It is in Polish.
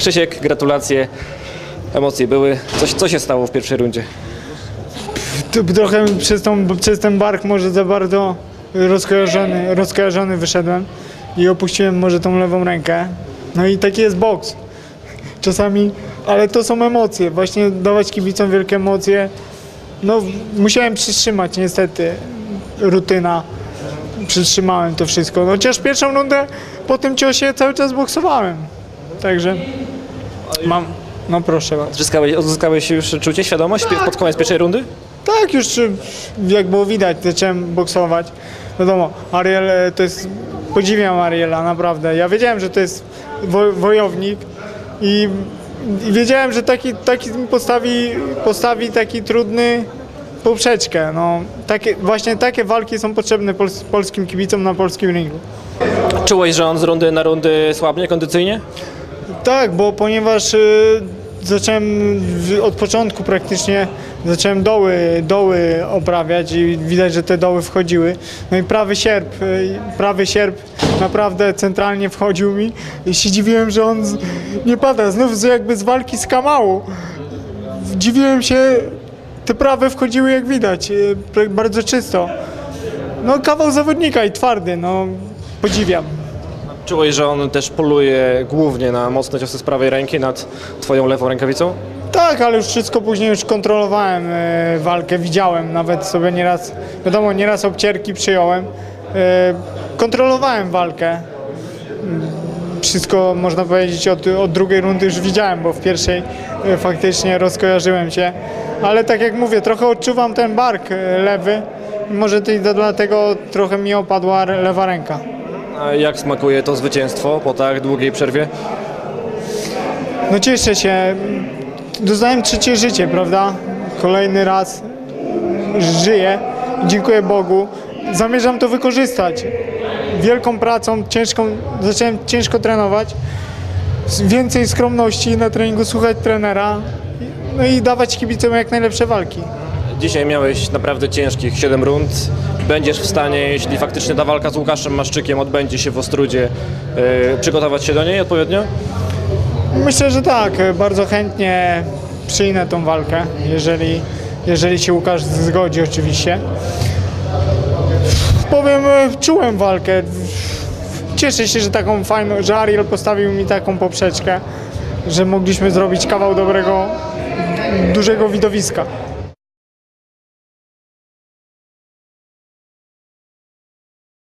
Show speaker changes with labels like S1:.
S1: Krzysiek, gratulacje. Emocje były. Coś, co się stało w pierwszej rundzie?
S2: Trochę przez, tą, przez ten bark może za bardzo rozkojarzony, rozkojarzony wyszedłem i opuściłem może tą lewą rękę. No i taki jest boks. Czasami, ale to są emocje. Właśnie dawać kibicom wielkie emocje. No, musiałem przytrzymać niestety. Rutyna. Przytrzymałem to wszystko. No, chociaż pierwszą rundę po tym ciosie cały czas boksowałem. Także mam, no proszę bardzo.
S1: Odzyskałeś, odzyskałeś już czucie, świadomość pie- pod koniec pierwszej rundy?
S2: Tak, już jak było widać, zacząłem boksować. Wiadomo, Ariel e, to jest, podziwiam Ariela, naprawdę. Ja wiedziałem, że to jest wo, wojownik i, i wiedziałem, że taki, taki postawi, postawi taki trudny poprzeczkę. No, takie, właśnie takie walki są potrzebne pols, polskim kibicom na polskim ringu.
S1: Czułeś, że on z rundy na rundy słabnie kondycyjnie?
S2: Tak, bo ponieważ y, zacząłem od początku praktycznie zacząłem doły, doły oprawiać i widać, że te doły wchodziły. No i prawy sierp, y, prawy sierp naprawdę centralnie wchodził mi i się dziwiłem, że on nie pada. Znów jakby z walki z kamału. Dziwiłem się, te prawe wchodziły jak widać, y, bardzo czysto. No kawał zawodnika i twardy, no podziwiam.
S1: Czułeś, że on też poluje głównie na mocne ciosy z prawej ręki nad twoją lewą rękawicą?
S2: Tak, ale już wszystko później już kontrolowałem e, walkę, widziałem nawet sobie nieraz, wiadomo, nieraz obcierki przyjąłem. E, kontrolowałem walkę. Mm, Wszystko można powiedzieć od, od drugiej rundy już widziałem, bo w pierwszej e, faktycznie rozkojarzyłem się. Ale tak jak mówię, trochę odczuwam ten bark e, lewy. Może to dlatego trochę mi opadła lewa ręka.
S1: A jak smakuje to zwycięstwo po tak długiej przerwie?
S2: No cieszę się. Doznałem trzecie życie, prawda? Kolejny raz żyję. Dziękuję Bogu. Zamierzam to wykorzystać. Wielką pracą, ciężką, zacząłem ciężko trenować. Więcej skromności na treningu, słuchać trenera. No i dawać kibicom jak najlepsze walki.
S1: Dzisiaj miałeś naprawdę ciężkich 7 rund. Będziesz w stanie, jeśli faktycznie ta walka z Łukaszem Maszczykiem odbędzie się w Ostrudzie, yy, przygotować się do niej odpowiednio?
S2: Myślę, że tak. Bardzo chętnie przyjmę tą walkę, jeżeli, jeżeli się Łukasz zgodzi oczywiście. Powiem, e, czułem walkę. Cieszę się, że taką fajną, że Ariel postawił mi taką poprzeczkę, że mogliśmy zrobić kawał dobrego, dużego widowiska.